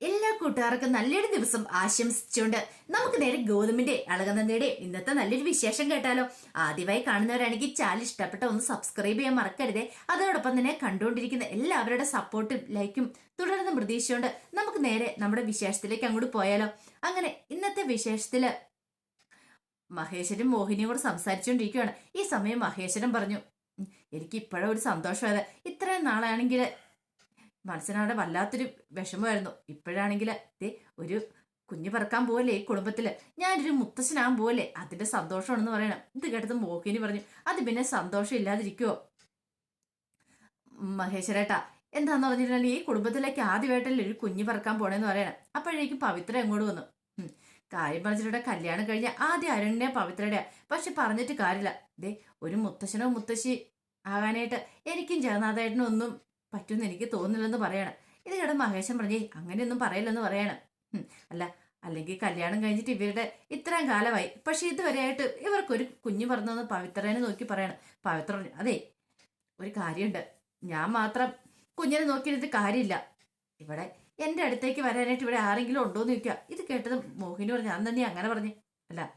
എല്ലാ കൂട്ടുകാർക്കും നല്ലൊരു ദിവസം ആശംസിച്ചുകൊണ്ട് നമുക്ക് നേരെ ഗോതമ്പിന്റെ അളകനന്ദയുടെ ഇന്നത്തെ നല്ലൊരു വിശേഷം കേട്ടാലോ. ആദ്യമായി കാണുന്നവരാണെങ്കിൽ ചാനൽ ഇഷ്ടപ്പെട്ട ഒന്ന് സബ്സ്ക്രൈബ് ചെയ്യാൻ മറക്കരുതേ. അതോടൊപ്പം തന്നെ കണ്ടുകൊണ്ടിരിക്കുന്ന എല്ലാവരുടെ സപ്പോർട്ടും ലൈക്കും തുടർന്ന് പ്രതീക്ഷയുണ്ട് നമുക്ക് നേരെ നമ്മുടെ വിശേഷത്തിലേക്ക് അങ്ങോട്ട് പോയാലോ. അങ്ങനെ ഇന്നത്തെ വിശേഷത്തിൽ മഹേശ്വരും മോഹിനിയും കൂടെ സംസാരിച്ചുകൊണ്ടിരിക്കുകയാണ്. ഈ സമയം മഹേശ്വരൻ പറഞ്ഞു എനിക്ക് ഇപ്പോഴും ഒരു സന്തോഷമായത്. ഇത്രയും നാളാണെങ്കിൽ മനസ്സിനവിടെ വല്ലാത്തൊരു വിഷമമായിരുന്നു. ഇപ്പോഴാണെങ്കിൽ ദേ ഒരു കുഞ്ഞു പറക്കാൻ പോലെ ഈ കുടുംബത്തിൽ? ഞാനൊരു മുത്തശ്ശനാകാൻ പോലെ അതിന്റെ സന്തോഷമാണെന്ന് പറയണം. ഇത് കേട്ടത് മോഹിനി പറഞ്ഞു അത് പിന്നെ സന്തോഷം ഇല്ലാതിരിക്കുവോ? മഹേശ്വരേട്ടാ എന്താന്ന് പറഞ്ഞിട്ടുണ്ടെങ്കിൽ ഈ കുടുംബത്തിലേക്ക് ആദ്യമായിട്ടല്ലേ ഒരു കുഞ്ഞു പറക്കാൻ പോണേന്ന് പറയണം. അപ്പോഴേക്കും പവിത്ര എങ്ങോട്ട് വന്നു. കാര്യം പറഞ്ഞിട്ട് കല്യാണം കഴിഞ്ഞ ആദ്യം അരുണിനെ പവിത്രയുടെ പക്ഷെ പറഞ്ഞിട്ട് കാര്യമില്ല. ദേ ഒരു മുത്തശ്ശനോ മുത്തശ്ശി ആകാനായിട്ട് എനിക്കും ജഗന്നാഥേട്ടനും ഒന്നും പറ്റുമെന്ന് എനിക്ക് തോന്നുന്നില്ലെന്ന് പറയണം. ഇത് കേട്ട മഹേശൻ പറഞ്ഞേ അങ്ങനെയൊന്നും പറയില്ലെന്ന് പറയണം. അല്ല അല്ലെങ്കിൽ കല്യാണം കഴിഞ്ഞിട്ട് ഇവരുടെ ഇത്രയും കാലമായി. പക്ഷെ ഇതുവരെയായിട്ട് ഇവർക്കൊരു കുഞ്ഞു പറഞ്ഞതെന്ന് പവിത്രനെ നോക്കി പറയണം. പവിത്ര അതെ ഒരു കാര്യമുണ്ട്. ഞാൻ മാത്രം കുഞ്ഞിനെ നോക്കിയിട്ട് കാര്യമില്ല. ഇവിടെ എന്റെ അടുത്തേക്ക് വരാനായിട്ട് ഇവിടെ ആരെങ്കിലും ഉണ്ടോ എന്ന് ചോദിക്കുക. ഇത് കേട്ടത് മോഹിനി പറഞ്ഞു ഞാൻ തന്നെ അങ്ങനെ പറഞ്ഞു. അല്ല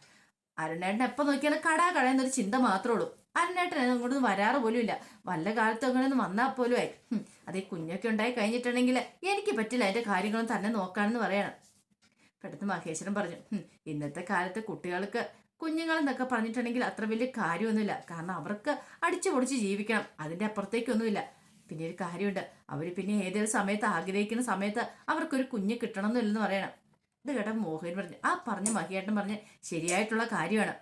അരുണേട്ടൻ എപ്പോൾ നോക്കിയാലും കടാ കടയെന്നൊരു ചിന്ത മാത്രമേ ഉള്ളൂ. അരുണേട്ടൻ അങ്ങോട്ട് വരാറ് പോലും ഇല്ല. വല്ല കാലത്തും അങ്ങനെ ഒന്ന് വന്നാൽ പോലും ആയി. അതേ കുഞ്ഞൊക്കെ ഉണ്ടായി കഴിഞ്ഞിട്ടുണ്ടെങ്കിൽ എനിക്ക് പറ്റില്ല അതിന്റെ കാര്യങ്ങളും തന്നെ നോക്കാണെന്ന് പറയണം. പെട്ടെന്ന് മഹേശ്വരൻ പറഞ്ഞു ഇന്നത്തെ കാലത്ത് കുട്ടികൾക്ക് കുഞ്ഞുങ്ങളെന്നൊക്കെ പറഞ്ഞിട്ടുണ്ടെങ്കിൽ അത്ര വലിയ കാര്യമൊന്നുമില്ല. കാരണം അവർക്ക് അടിച്ചു പൊടിച്ച് ജീവിക്കണം. അതിന്റെ അപ്പുറത്തേക്കൊന്നുമില്ല. പിന്നെ ഒരു കാര്യമുണ്ട്. അവർ പിന്നെ ഏതൊരു സമയത്ത് ആഗ്രഹിക്കുന്ന സമയത്ത് അവർക്കൊരു കുഞ്ഞ് കിട്ടണം എന്നില്ലെന്ന് പറയണം. ഇത് കേട്ട മോഹൻ പറഞ്ഞു ആ പറഞ്ഞ മഹിയേട്ടൻ പറഞ്ഞ് ശരിയായിട്ടുള്ള കാര്യമാണ്.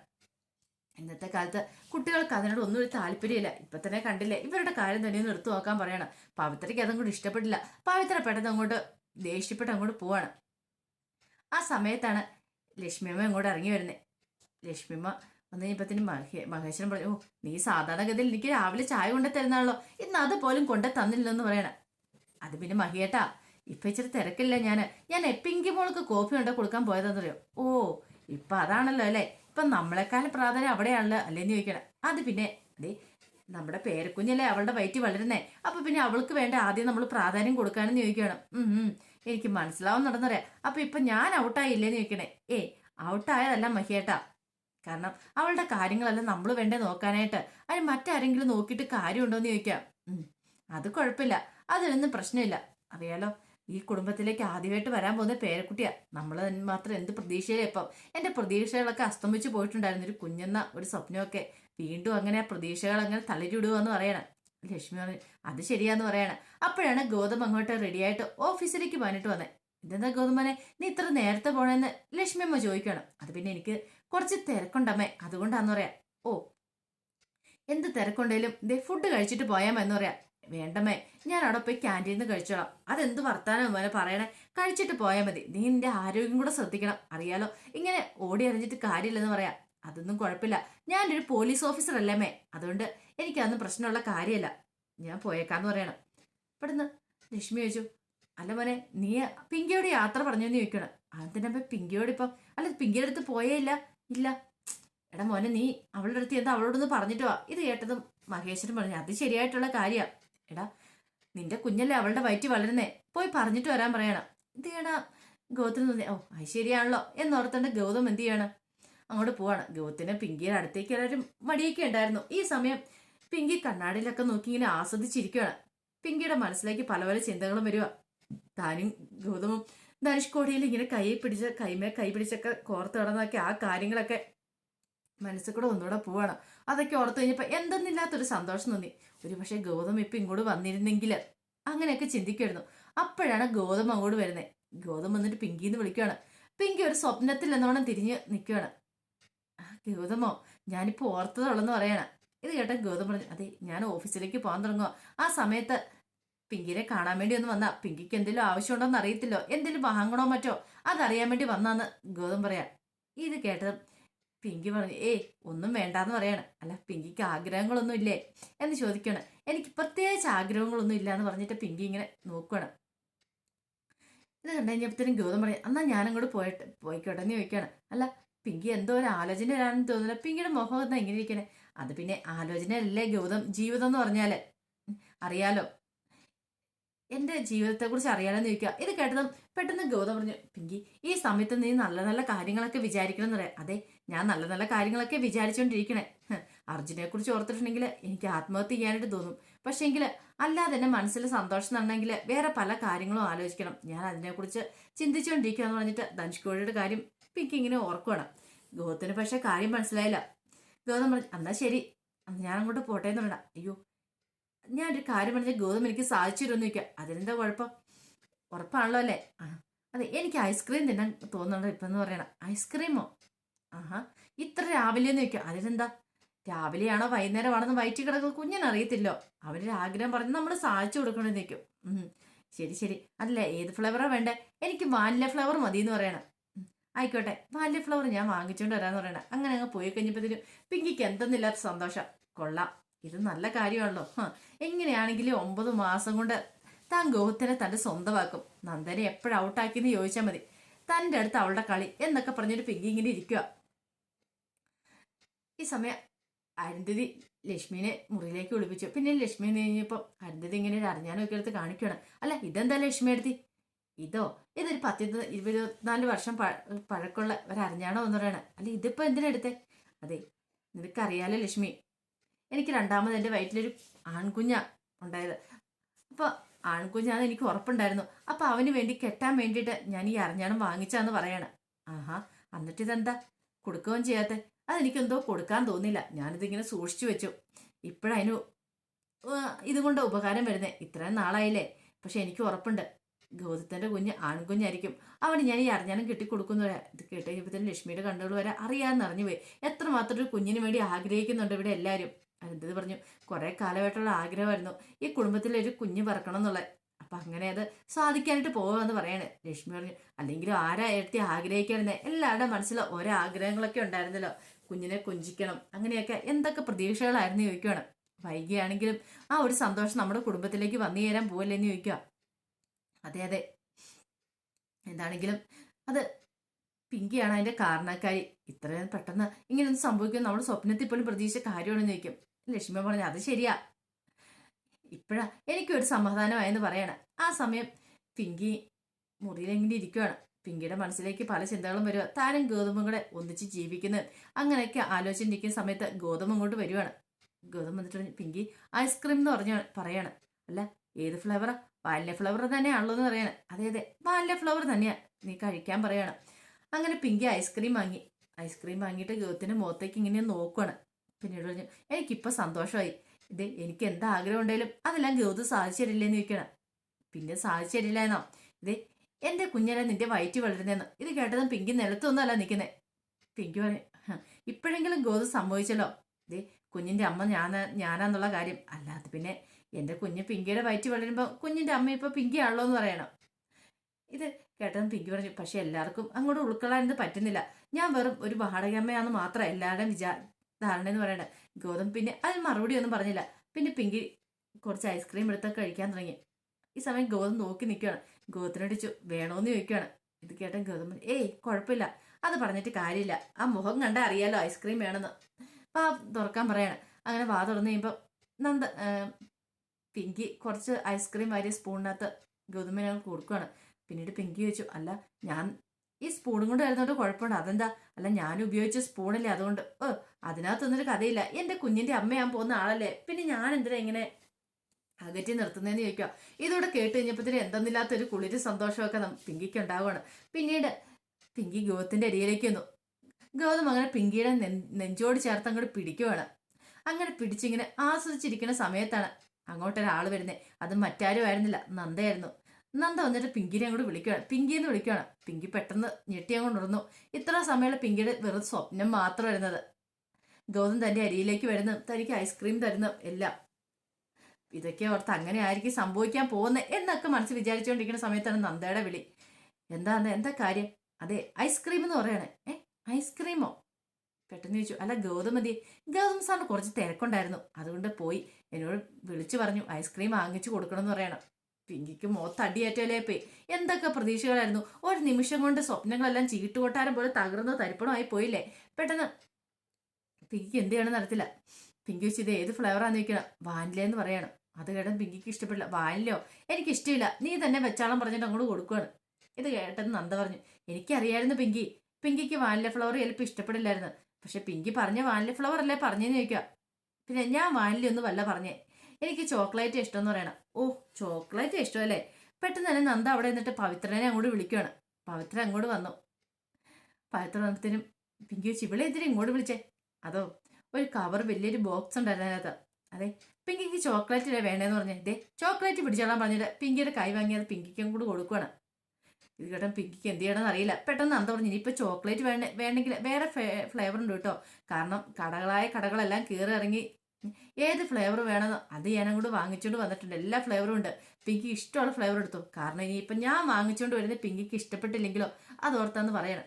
ഇന്നത്തെ കാലത്ത് കുട്ടികൾക്ക് അതിനോട് ഒന്നും ഒരു താല്പര്യമില്ല. ഇപ്പൊ തന്നെ കണ്ടില്ലേ ഇവരുടെ കാര്യം തന്നെ നിർത്തു നോക്കാൻ പറയണം. പവിത്രയ്ക്ക് അതങ്ങോട്ട് ഇഷ്ടപ്പെട്ടില്ല. പവിത്ര പെട്ടെന്ന് അങ്ങോട്ട് ദേഷ്യപ്പെട്ട് അങ്ങോട്ട് പോവാണ്. ആ സമയത്താണ് ലക്ഷ്മിയമ്മ ഇങ്ങോട്ട് ഇറങ്ങി വരുന്നത് ലക്ഷ്മിയമ്മ വന്നു കഴിഞ്ഞപ്പത്തിന് മഹേ മഹേശ്വരൻ പറഞ്ഞു ഓ നീ സാധാരണഗതിയിൽ എനിക്ക് രാവിലെ ചായ കൊണ്ടേ തരുന്നാണല്ലോ ഇന്ന് അത് പോലും കൊണ്ട് തന്നില്ലെന്ന് പറയണം. അത് പിന്നെ മഹിയേട്ടാ ഇപ്പൊ ഇച്ചിരി തിരക്കില്ല ഞാൻ ഞാൻ എപ്പിങ്കി മോൾക്ക് കോഫി ഉണ്ടോ കൊടുക്കാൻ പോയതെന്ന് പോയതെന്നറിയോ ഓ ഇപ്പൊ അതാണല്ലോ അല്ലേ? ഇപ്പൊ നമ്മളെക്കാളും പ്രാധാന്യം അവിടെയാണല്ലോ. അല്ലേന്ന് ചോദിക്കണം. അത് പിന്നെ അതെ നമ്മുടെ പേരക്കുഞ്ഞല്ലേ അവളുടെ വയറ്റ് വളരുന്നേ. അപ്പൊ പിന്നെ അവൾക്ക് വേണ്ട ആദ്യം നമ്മൾ പ്രാധാന്യം കൊടുക്കാനെന്ന് ചോദിക്കണം. ഉം മനസ്സിലാവും നടന്നറിയാം. അപ്പൊ ഇപ്പൊ ഞാൻ ഔട്ടായില്ലേന്ന് ചോദിക്കണേ. ഏ ഔട്ടായതല്ല മഹിയേട്ടാ. കാരണം അവളുടെ കാര്യങ്ങളെല്ലാം നമ്മൾ വേണ്ടേ നോക്കാനായിട്ട്. അതിന് മറ്റാരെങ്കിലും നോക്കിയിട്ട് കാര്യമുണ്ടോ എന്ന് ചോദിക്കാം. അത് കുഴപ്പമില്ല. അതിനൊന്നും പ്രശ്നമില്ല. അറിയാലോ? ഈ കുടുംബത്തിലേക്ക് ആദ്യമായിട്ട് വരാൻ പോകുന്ന പേരക്കുട്ടിയാ. നമ്മൾ മാത്രം എന്ത് പ്രതീക്ഷയിലെ ഇപ്പം? എന്റെ പ്രതീക്ഷകളൊക്കെ അസ്തമിച്ച് പോയിട്ടുണ്ടായിരുന്നു. ഒരു കുഞ്ഞെന്ന ഒരു സ്വപ്നമൊക്കെ വീണ്ടും അങ്ങനെ പ്രതീക്ഷകൾ അങ്ങനെ തളരിടുക എന്ന് പറയണം. ലക്ഷ്മി പറഞ്ഞു അത് ശരിയാന്ന് പറയണം. അപ്പോഴാണ് ഗൗതം അങ്ങോട്ട് റെഡിയായിട്ട് ഓഫീസിലേക്ക് വന്നിട്ട് വന്നേ. ഇതെന്താ ഗൗതമനെ നീ ഇത്ര നേരത്തെ പോണെന്ന് ലക്ഷ്മി അമ്മ ചോദിക്കണം അത് പിന്നെ എനിക്ക് കുറച്ച് തിരക്കുണ്ടമ്മേ അതുകൊണ്ടാന്ന് പറയാം. ഓ എന്ത് തിരക്കുണ്ടെങ്കിലും ദേ ഫുഡ് കഴിച്ചിട്ട് പോയാമെന്ന് പറയാം. വേണ്ടമ്മേ ഞാൻ അവിടെ പോയി ക്യാന്റീനിൽ കഴിച്ചോളാം. അതെന്ത് വർത്താനം പോലെ പറയണേ? കഴിച്ചിട്ട് പോയാൽ മതി. നീ നിന്റെ ആരോഗ്യം കൂടെ ശ്രദ്ധിക്കണം. അറിയാലോ? ഇങ്ങനെ ഓടി അറിഞ്ഞിട്ട് കാര്യമില്ലെന്ന് പറയാം. അതൊന്നും കുഴപ്പമില്ല. ഞാനൊരു പോലീസ് ഓഫീസർ അല്ലേമേ അതുകൊണ്ട് എനിക്കതൊന്നും പ്രശ്നമുള്ള കാര്യമല്ല. ഞാൻ പോയേക്കാന്ന് പറയണം. പെട്ടെന്ന് ലക്ഷ്മി ചോദിച്ചു അല്ല മോനെ നീ പിങ്കിയോട് യാത്ര പറഞ്ഞെന്ന് ചോദിക്കണം അതിനപ്പോ പിങ്കിയോട് ഇപ്പം? അല്ല പിങ്കിയുടെ അടുത്ത് പോയേ ഇല്ല. ഇല്ല. എടാ മോനെ നീ അവളുടെ അടുത്ത് എന്താ അവളോടൊന്ന് പറഞ്ഞിട്ട് വാ. ഇത് കേട്ടതും മഹേശ്വരൻ പറഞ്ഞു അത് ശരിയായിട്ടുള്ള കാര്യാ. എടാ നിന്റെ കുഞ്ഞല്ലേ അവളുടെ വയറ്റി വളരുന്നേ? പോയി പറഞ്ഞിട്ട് വരാൻ പറയണം. എന്ത് ചെയ്യണ ഗൗതം തോന്നി ഓ അത് ശരിയാണല്ലോ എന്നോർത്തേണ്ട ഗൗതം എന്ത് ചെയ്യണം? അങ്ങോട്ട് പോവാണ്. ഗൗതത്തിന് പിങ്കിയുടെ അടുത്തേക്ക് എല്ലാവരും മടിയൊക്കെ ഉണ്ടായിരുന്നു. ഈ സമയം പിങ്കി കണ്ണാടിയിലൊക്കെ നോക്കി ഇങ്ങനെ ആസ്വദിച്ചിരിക്കുകയാണ് പിങ്കിയുടെ മനസ്സിലേക്ക് പല പല ചിന്തകളും വരിക താനും ഗൗതമും ധനുഷ്കോടിയിൽ ഇങ്ങനെ കൈ പിടിച്ച കൈമേ കൈ പിടിച്ചൊക്കെ കോർത്ത് കിടന്നൊക്കെ ആ കാര്യങ്ങളൊക്കെ മനസ്സിൽ കൂടെ ഒന്നുകൂടെ പോവാണ്. അതൊക്കെ ഓർത്ത് കഴിഞ്ഞപ്പോൾ എന്തെന്നില്ലാത്തൊരു സന്തോഷം തോന്നി. ഒരു പക്ഷേ ഗൗതം ഇപ്പം ഇങ്ങോട്ട് വന്നിരുന്നെങ്കിൽ അങ്ങനെയൊക്കെ ചിന്തിക്കുമായിരുന്നു. അപ്പോഴാണ് ഗൗതം അങ്ങോട്ട് വരുന്നത് ഗൗതം വന്നിട്ട് പിങ്കി എന്ന് വിളിക്കുകയാണ് പിങ്കി ഒരു സ്വപ്നത്തിൽ എന്നോണം തിരിഞ്ഞ് നിൽക്കുകയാണ് "ആ, ഗൗതമോ ഞാനിപ്പോൾ ഓർത്തതുള്ളെന്ന് പറയണം. ഇത് കേട്ട ഗൗതം പറഞ്ഞു അതെ ഞാൻ ഓഫീസിലേക്ക് പോകാൻ തുടങ്ങുക ആ സമയത്ത് പിങ്കിനെ കാണാൻ വേണ്ടി ഒന്ന് വന്നാ. പിങ്കിക്ക് എന്തെങ്കിലും ആവശ്യമുണ്ടോന്ന് അറിയത്തില്ലോ. എന്തെങ്കിലും വാങ്ങണോ മറ്റോ? അതറിയാൻ വേണ്ടി വന്നാന്ന് ഗൗതം പറയാം. ഇത് കേട്ടത് പിങ്കി പറഞ്ഞു ഏയ് ഒന്നും വേണ്ടാന്ന് പറയാണ്. അല്ല പിങ്കിക്ക് ആഗ്രഹങ്ങളൊന്നും ഇല്ലേ? എന്ന് ചോദിക്കണം എനിക്ക് പ്രത്യേകിച്ച് ആഗ്രഹങ്ങളൊന്നും ഇല്ല എന്ന് പറഞ്ഞിട്ട് പിങ്കി ഇങ്ങനെ നോക്കണം ഇത് കണ്ടു കഴിഞ്ഞപ്പോഴത്തേനും ഗൗതം പറയും എന്നാ ഞാനങ്ങോട്ട് പോയിട്ട് പോയിക്കോട്ടെ എന്ന് ചോദിക്കുകയാണ്. അല്ല പിങ്കി എന്തോ ഒരു ആലോചനയിലാണെന്ന് തോന്നുന്നില്ല പിങ്കിയുടെ മുഖം എന്താ ഇങ്ങനെ ഇരിക്കണേ? അത് പിന്നെ ആലോചനയല്ലേ ഗൗതം? ജീവിതം എന്ന് പറഞ്ഞാൽ അറിയാലോ. എന്റെ ജീവിതത്തെക്കുറിച്ച് അറിയാനെന്ന് ചോദിക്കുക. ഇത് കേട്ടതും പെട്ടെന്ന് ഗൗതം പറഞ്ഞു പിങ്കി ഈ സമയത്ത് നീ നല്ല നല്ല കാര്യങ്ങളൊക്കെ വിചാരിക്കണം എന്ന് പറയാം. അതെ ഞാൻ നല്ല നല്ല കാര്യങ്ങളൊക്കെ വിചാരിച്ചുകൊണ്ടിരിക്കണേ അർജുനെ കുറിച്ച് ഓർത്തിട്ടുണ്ടെങ്കിൽ എനിക്ക് ആത്മഹത്യ ചെയ്യാനായിട്ട് തോന്നും. പക്ഷേങ്കിൽ അല്ലാതെ എന്നെ മനസ്സിൽ സന്തോഷം തരണമെങ്കിൽ വേറെ പല കാര്യങ്ങളും ആലോചിക്കണം. ഞാൻ അതിനെക്കുറിച്ച് ചിന്തിച്ചുകൊണ്ടിരിക്കുക എന്ന് പറഞ്ഞിട്ട് ധനുഷ്കോഴിയുടെ കാര്യം പിക്ക് ഇങ്ങനെ ഓർക്കുവാണ്. ഗോത്തിന് പക്ഷെ കാര്യം മനസ്സിലായില്ല. ഗൗതം പറഞ്ഞു എന്നാ ശരി ഞാൻ അങ്ങോട്ട് പോട്ടെ എന്ന് പറഞ്ഞാ അയ്യോ ഞാൻ ഒരു കാര്യം പറഞ്ഞ ഗൗതം എനിക്ക് സാധിച്ചു തരുമെന്ന് അതിനെന്താ കുഴപ്പം? ഉറപ്പാണല്ലോ അല്ലേ? അതെ എനിക്ക് ഐസ്ക്രീം തിന്നാൻ തോന്നുന്നുണ്ടോ ഇപ്പം എന്ന് പറയണം? ഐസ്ക്രീമോ? ആഹാ. ഇത്ര രാവിലെ എന്ന് വെക്കും അതിനെന്താ? രാവിലെയാണോ വൈകുന്നേരമാണെന്ന് വയറ്റി കിടക്കുന്ന കുഞ്ഞിനറിയത്തില്ലോ അവരുടെ ആഗ്രഹം പറഞ്ഞ് നമ്മൾ സാധിച്ചു കൊടുക്കണമെന്ന് നിൽക്കും ശരി ശരി. അതല്ലേ ഏത് ഫ്ലവറാണ് വേണ്ടേ? എനിക്ക് വാനില ഫ്ലവർ മതി എന്ന് പറയണം. ആയിക്കോട്ടെ. വാനില ഫ്ലവർ ഞാൻ വാങ്ങിച്ചുകൊണ്ട് വരാന്ന് പറയണം. അങ്ങനെ അങ്ങ് പോയി കഴിഞ്ഞപ്പോഴത്തേനും പിങ്കിക്ക് എന്തെന്നില്ലാത്ത സന്തോഷം. കൊള്ളാം. ഇത് നല്ല കാര്യമാണല്ലോ. എങ്ങനെയാണെങ്കിലും ഒമ്പത് മാസം കൊണ്ട് താൻ ഗോഹത്തിനെ തന്റെ സ്വന്തമാക്കും. നന്ദനെ എപ്പോഴും ഔട്ടാക്കിയെന്ന് ചോദിച്ചാൽ മതി. തന്റെ അടുത്ത് അവളുടെ കളി എന്നൊക്കെ പറഞ്ഞൊരു പിങ്കി ഇങ്ങനെ ഇരിക്കുക ഈ സമയം അരുന്ധതി ലക്ഷ്മിനെ മുറിയിലേക്ക് വിളിപ്പിച്ചു. പിന്നെ ലക്ഷ്മി എന്ന് കഴിഞ്ഞപ്പോൾ അരുന്ധതി ഇങ്ങനെ ഒരു അറിഞ്ഞാനൊക്കെ എടുത്ത് കാണിക്കുകയാണ് അല്ല ഇതെന്താ ലക്ഷ്മി എടുത്തി? ഇതോ ഇതൊരു പത്തി ഇരുപത്തിനാല് വർഷം പഴ- പഴക്കമുള്ള ഒരു അറിഞ്ഞാണോ എന്ന് പറയണേ. അല്ല ഇതിപ്പോൾ എന്തിനെടുത്തേ അതെ നിനക്കറിയാലോ ലക്ഷ്മി എനിക്ക് രണ്ടാമത് എന്റെ വയറ്റിലൊരു ആൺകുഞ്ഞാ ഉണ്ടായത്. അപ്പോൾ ആൺകുഞ്ഞാന്ന് എനിക്ക് ഉറപ്പുണ്ടായിരുന്നു. അപ്പോൾ അവന് വേണ്ടി കെട്ടാൻ വേണ്ടിയിട്ട് ഞാൻ ഈ അറിഞ്ഞാണം വാങ്ങിച്ചാന്ന് പറയാണ്. ആഹാ എന്നിട്ട് ഇതെന്താ കൊടുക്കുകയും ചെയ്യാത്തെ. അതെനിക്കെന്തോ കൊടുക്കാൻ തോന്നില്ല. ഞാനിതിങ്ങനെ സൂക്ഷിച്ചു വെച്ചു. ഇപ്പോഴതിന് ഇതുകൊണ്ട് ഉപകാരം വരുന്നേ. ഇത്രയും നാളായില്ലേ? പക്ഷെ എനിക്ക് ഉറപ്പുണ്ട്. ഗൗതത്തിന്റെ കുഞ്ഞ് ആൺകുഞ്ഞായിരിക്കും. അവന് ഞാൻ ഈ അറിഞ്ഞാലും കെട്ടിക്കൊടുക്കുന്നു. ഇത് കേട്ട് കഴിഞ്ഞപ്പോൾ ലക്ഷ്മിയുടെ കണ്ണുകൾ വരെ അറിയാമെന്ന് അറിഞ്ഞു പോയി. എത്രമാത്രം ഒരു കുഞ്ഞിന് വേണ്ടി ആഗ്രഹിക്കുന്നുണ്ട് ഇവിടെ എല്ലാവരും. അനന്തത് പറഞ്ഞു കുറേ കാലമായിട്ടുള്ള ആഗ്രഹമായിരുന്നു. ഈ കുടുംബത്തിൽ ഒരു കുഞ്ഞ് പറക്കണം എന്നുള്ളത്. അപ്പം അങ്ങനെ അത് സാധിക്കാനായിട്ട് പോകാമെന്ന് പറയാണ്. ലക്ഷ്മി പറഞ്ഞു അല്ലെങ്കിലും ആരാ എടുത്തി ആഗ്രഹിക്കായിരുന്നേ എല്ലാവരുടെ മനസ്സിൽ ഓരോ ആഗ്രഹങ്ങളൊക്കെ ഉണ്ടായിരുന്നല്ലോ. കുഞ്ഞിനെ കൊഞ്ചിക്കണം. അങ്ങനെയൊക്കെ എന്തൊക്കെ പ്രതീക്ഷകളായിരുന്നു ചോദിക്കുകയാണ് വൈകിയാണെങ്കിലും ആ ഒരു സന്തോഷം നമ്മുടെ കുടുംബത്തിലേക്ക് വന്നു ചേരാൻ പോവില്ലെന്ന് ചോദിക്കുക അതെ അതെ. എന്താണെങ്കിലും അത് പിങ്കിയാണ് അതിന്റെ കാരണക്കാരി. ഇത്രയും പെട്ടെന്ന് ഇങ്ങനെയൊന്നും സംഭവിക്കും നമ്മൾ സ്വപ്നത്തിൽ പോലും പ്രതീക്ഷിച്ച കാര്യമാണെന്ന് ചോദിക്കും. ലക്ഷ്മി പറഞ്ഞു അത് ശരിയാ. ഇപ്പോഴാ എനിക്കൊരു സമാധാനമായെന്ന് പറയണം. ആ സമയം പിങ്കി മുറിയിലെങ്ങനെ ഇരിക്കുവാണ്. പിങ്കിയുടെ മനസ്സിലേക്ക് പല ചിന്തകളും വരിക താനും ഗൗതമും കൂടെ ഒന്നിച്ച് ജീവിക്കുന്നത്. അങ്ങനെയൊക്കെ ആലോചിച്ചിരിക്കുന്ന സമയത്ത് ഗൗതം അങ്ങോട്ട് വരുവാണ്. ഗൗതം വന്നിട്ട് പിങ്കി ഐസ്ക്രീം എന്ന് പറഞ്ഞ പറയാണ്. അല്ല ഏത് ഫ്ലേവറാ? വാനില ഫ്ലേവർ തന്നെയാണല്ലോ എന്ന് പറയാണ്. അതെ അതെ വാനില ഫ്ലേവർ തന്നെയാ. നീ കഴിക്കാൻ പറയാണ്. അങ്ങനെ പിങ്കി ഐസ്ക്രീം വാങ്ങി. ഐസ്ക്രീം വാങ്ങിയിട്ട് ഗൗതത്തിന്റെ മുഖത്തേക്ക് ഇങ്ങനെ നോക്കുവാണ്. പിന്നീട് പറഞ്ഞു എനിക്കിപ്പോൾ സന്തോഷമായി. ഇത് എനിക്ക് എന്താഗ്രഹം ഉണ്ടെങ്കിലും അതെല്ലാം ഗൗതം സാധിച്ചു തരില്ലേന്ന് ചോദിക്കണം പിന്നെ സാധിച്ചു തരില്ല എന്നോ? ഇത് എന്റെ കുഞ്ഞിനെ നിന്റെ വയറ്റി വളരുന്നതെന്ന് ഇത് കേട്ടതും പിങ്കി നിലത്തൊന്നുമല്ല നിൽക്കുന്നേ പിങ്കി പറയും ഇപ്പോഴെങ്കിലും ഗോത് സംഭവിച്ചല്ലോ. ദേ കുഞ്ഞിന്റെ അമ്മ ഞാൻ ഞാനാന്നുള്ള കാര്യം. അല്ലാതെ പിന്നെ എന്റെ കുഞ്ഞ് പിങ്കിയുടെ വയറ്റി വളരുമ്പോൾ കുഞ്ഞിന്റെ അമ്മ ഇപ്പൊ പിങ്കി ആണല്ലോ എന്ന് പറയണം. ഇത് കേട്ടതും പിങ്കി പറഞ്ഞു പക്ഷെ എല്ലാവർക്കും അങ്ങോട്ട് ഉൾക്കൊള്ളാൻ പറ്റുന്നില്ല. ഞാൻ വെറും ഒരു വാടകയമ്മയാണെന്ന് മാത്രം എല്ലാവരുടെയും വിചാ ധാരണ എന്ന് പറയണത് ഗൗതം പിന്നെ അതിന് മറുപടി ഒന്നും പറഞ്ഞില്ല. പിന്നെ പിങ്കി കുറച്ച് ഐസ്ക്രീം എടുത്തൊക്കെ കഴിക്കാൻ തുടങ്ങി. ഈ സമയം ഗോതം നോക്കി നിൽക്കുകയാണ് ഗൗതത്തിനോട് ചോ വേണോന്ന് ചോദിക്കുകയാണ് ഇത് കേട്ട ഗൗതമൻ ഏയ് കുഴപ്പമില്ല അത് പറഞ്ഞിട്ട് കാര്യമില്ല. ആ മുഖം കണ്ടാൽ അറിയാലോ ഐസ്ക്രീം വേണമെന്ന് വാ തുറക്കാൻ പറയാണ്. അങ്ങനെ വാ തുറന്നു കഴിയുമ്പോൾ നന്ദ പിങ്കി കുറച്ച് ഐസ്ക്രീം വാരി സ്പൂണിനകത്ത് അങ്ങ് കൊടുക്കുകയാണ് പിന്നീട് പിങ്കി ചോദിച്ചു അല്ല ഞാൻ ഈ സ്പൂണും കൊണ്ട് വരുന്നതുകൊണ്ട് കുഴപ്പമുണ്ട് അതെന്താ? അല്ല ഞാൻ ഉപയോഗിച്ച സ്പൂണല്ലേ അതുകൊണ്ട്. ഓ അതിനകത്തൊന്നൊരു കഥയില്ല. എന്റെ കുഞ്ഞിന്റെ അമ്മയാൻ പോകുന്ന ആളല്ലേ. പിന്നെ ഞാൻ എന്തിനാ ഇങ്ങനെ അകറ്റി നിർത്തുന്നതെന്ന് ചോദിക്കുക ഇതോടെ കേട്ട് കഴിഞ്ഞപ്പോഴത്തേന് എന്തെന്നില്ലാത്ത ഒരു കുളിര് സന്തോഷമൊക്കെ പിങ്കിക്ക് ഉണ്ടാവുകയാണ് പിന്നീട് പിങ്കി ഗൗതത്തിന്റെ അരിയിലേക്ക് വന്നു. ഗൗതം അങ്ങനെ പിങ്കിയുടെ നെഞ്ചോട് ചേർത്ത് അങ്ങോട്ട് പിടിക്കുവാണ്. അങ്ങനെ പിടിച്ചിങ്ങനെ ആസ്വദിച്ചിരിക്കുന്ന സമയത്താണ് അങ്ങോട്ടൊരാൾ വരുന്നത് അത് മറ്റാരും ആയിരുന്നില്ല. നന്ദയായിരുന്നു. നന്ദ വന്നിട്ട് പിങ്കിനെ അങ്ങോട്ട് വിളിക്കുകയാണ് പിങ്കി എന്ന് വിളിക്കുകയാണ് പിങ്കി പെട്ടെന്ന് ഞെട്ടി അങ്ങോട്ട് ഉണർന്നു. ഇത്ര സമയമുള്ള പിങ്കിയുടെ വെറും സ്വപ്നം മാത്രം വരുന്നത് ഗൗതം തന്റെ അരിയിലേക്ക് വരുന്നു. തനിക്ക് ഐസ്ക്രീം തരുന്നു. എല്ലാം. ഇതൊക്കെ ഓർത്ത് അങ്ങനെ ആയിരിക്കും സംഭവിക്കാൻ പോകുന്നത് എന്നൊക്കെ മനസ്സിൽ വിചാരിച്ചുകൊണ്ടിരിക്കുന്ന സമയത്താണ് നന്ദയുടെ വിളി. എന്താന്ന് എന്താ കാര്യം? അതെ ഐസ്ക്രീം എന്ന് പറയണേ. ഏ ഐസ്ക്രീമോ പെട്ടെന്ന് ചോദിച്ചു അല്ല ഗൗതം മതി ഗൗതം സാറിന് കുറച്ച് തിരക്കുണ്ടായിരുന്നു. അതുകൊണ്ട് പോയി. എന്നോട് വിളിച്ചു പറഞ്ഞു ഐസ്ക്രീം വാങ്ങിച്ചു കൊടുക്കണം എന്ന് പറയണം. പിങ്കിക്ക് മോത്തടിയേറ്റലേ പോയി എന്തൊക്കെ പ്രതീക്ഷകളായിരുന്നു. ഒരു നിമിഷം കൊണ്ട് സ്വപ്നങ്ങളെല്ലാം ചീട്ടുകൊട്ടാരം പോലെ തകർന്ന് തരിപ്പണമായി പോയില്ലേ? പെട്ടെന്ന് പിങ്കിക്ക് എന്ത് ചെയ്യണമെന്ന് നടത്തില്ല പിങ്കി വെച്ച് ഇത് ഏത് ഫ്ലേവറാന്ന് ചോദിക്കണം? വാനില എന്ന് പറയണം. അത് കേട്ടൻ പിങ്കിക്ക് ഇഷ്ടപ്പെടില്ല. വാനിലോ എനിക്കിഷ്ടമില്ല നീ തന്നെ വെച്ചാളം പറഞ്ഞിട്ട് അങ്ങോട്ട് കൊടുക്കുകയാണ് ഇത് കേട്ടെന്ന് നന്ദ പറഞ്ഞു. എനിക്കറിയായിരുന്നു പിങ്കി. പിങ്കിക്ക് വാനില ഫ്ലവർ ചിലപ്പോൾ ഇഷ്ടപ്പെടില്ലായിരുന്നു. പക്ഷെ പിങ്കി പറഞ്ഞ വാനില ഫ്ലവർ അല്ലേ പറഞ്ഞെന്ന് ചോദിക്കുക. പിന്നെ ഞാൻ വാനില ഒന്ന് വല്ല പറഞ്ഞേ. എനിക്ക് ചോക്ലേറ്റ് ഇഷ്ടം എന്ന് പറയണം. ഓ ചോക്ലേറ്റ് ഇഷ്ടമല്ലേ? പെട്ടെന്ന് തന്നെ നന്ദ അവിടെ നിന്നിട്ട് പവിത്രനെ അങ്ങോട്ട് വിളിക്കുകയാണ് പവിത്ര അങ്ങോട്ട് വന്നു. പവിത്ര വന്നതിനും പിങ്കി ഇവിടെ എന്തിനാ ഇങ്ങോട്ട് വിളിച്ചേ? അതോ ഒരു കവർ വലിയൊരു ബോക്സ് ഉണ്ടായിരുന്നു അതിനകത്ത്. അതെ പിങ്കിക്ക് ചോക്ലേറ്റ് അല്ലേ വേണ്ടേന്ന് പറഞ്ഞേ ദേ ചോക്ലേറ്റ് പിടിച്ചോളാൻ പറഞ്ഞിട്ട് പിങ്കിയുടെ കൈ വാങ്ങിയത് പിങ്കിക്കും കൂടെ കൊടുക്കുകയാണ് ഇത് കേട്ടോ പിങ്കിക്ക് എന്ത് ചെയ്യണമെന്ന് അറിയില്ല. പെട്ടെന്ന് അന്ത പറഞ്ഞു ഇനിയിപ്പോൾ ചോക്ലേറ്റ് വേണ്ട വേണമെങ്കിൽ വേറെ ഫ്ലേവർ ഉണ്ട് കേട്ടോ. കാരണം കടകളായ കടകളെല്ലാം കയറി ഇറങ്ങി ഏത് ഫ്ലേവർ വേണമെന്നോ അത് ഞാനും കൂടെ വാങ്ങിച്ചുകൊണ്ട് വന്നിട്ടുണ്ട്. എല്ലാ ഫ്ലേവറും ഉണ്ട്. പിങ്കി ഇഷ്ടമുള്ള ഫ്ലേവർ എടുത്തു. കാരണം ഇനിയിപ്പം ഞാൻ വാങ്ങിച്ചുകൊണ്ട് വരുന്നത് പിങ്കിക്ക് ഇഷ്ടപ്പെട്ടില്ലെങ്കിലോ അത് ഓർത്താന്ന് പറയണം.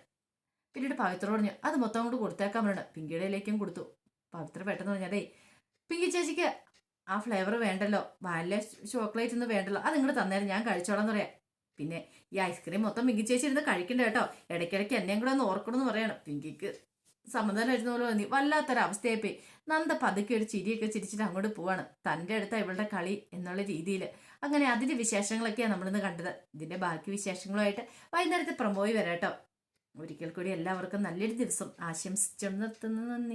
പിന്നീട് പവിത്ര പറഞ്ഞു അത് മൊത്തം കൊണ്ട് കൊടുത്തേക്കാൻ പറഞ്ഞു പിങ്കിയുടെ ഇലേക്കും കൊടുത്തു. പവിത്ര പെട്ടെന്ന് പറഞ്ഞതേ പിങ്കി ചേച്ചിക്ക് ആ ഫ്ലേവർ വേണ്ടല്ലോ. വാനില ചോക്ലേറ്റ് ഒന്നും വേണ്ടല്ലോ. അത് ഇങ്ങോട്ട് തന്നേരം. ഞാൻ കഴിച്ചോളാം എന്ന് പറയാം. പിന്നെ ഈ ഐസ്ക്രീം മൊത്തം മിങ്കി ചേച്ചി ഇരുന്ന് കഴിക്കണ്ട കേട്ടോ ഇടയ്ക്കിടയ്ക്ക് എന്നെയും കൂടെ ഒന്ന് ഓർക്കണം എന്ന് പറയണം. പിങ്കിക്ക് സമ്മതം വരുന്ന പോലെ തോന്നി. വല്ലാത്തൊരവസ്ഥയായി പോയി നന്ദ പതുക്കെ ഒരു ചിരിയൊക്കെ ചിരിച്ചിട്ട് അങ്ങോട്ട് പോവാണ്. തന്റെ അടുത്ത ഇവളുടെ കളി എന്നുള്ള രീതിയിൽ അങ്ങനെ അതിന്റെ വിശേഷങ്ങളൊക്കെയാണ് നമ്മളിന്ന് കണ്ടത്. ഇതിന്റെ ബാക്കി വിശേഷങ്ങളുമായിട്ട് വൈകുന്നേരത്തെ പ്രമോയി വരാട്ടോ ഒരിക്കൽ കൂടി എല്ലാവർക്കും നല്ലൊരു ദിവസം. ആശംസിച്ചു നിർത്തുന്നു. നന്ദി.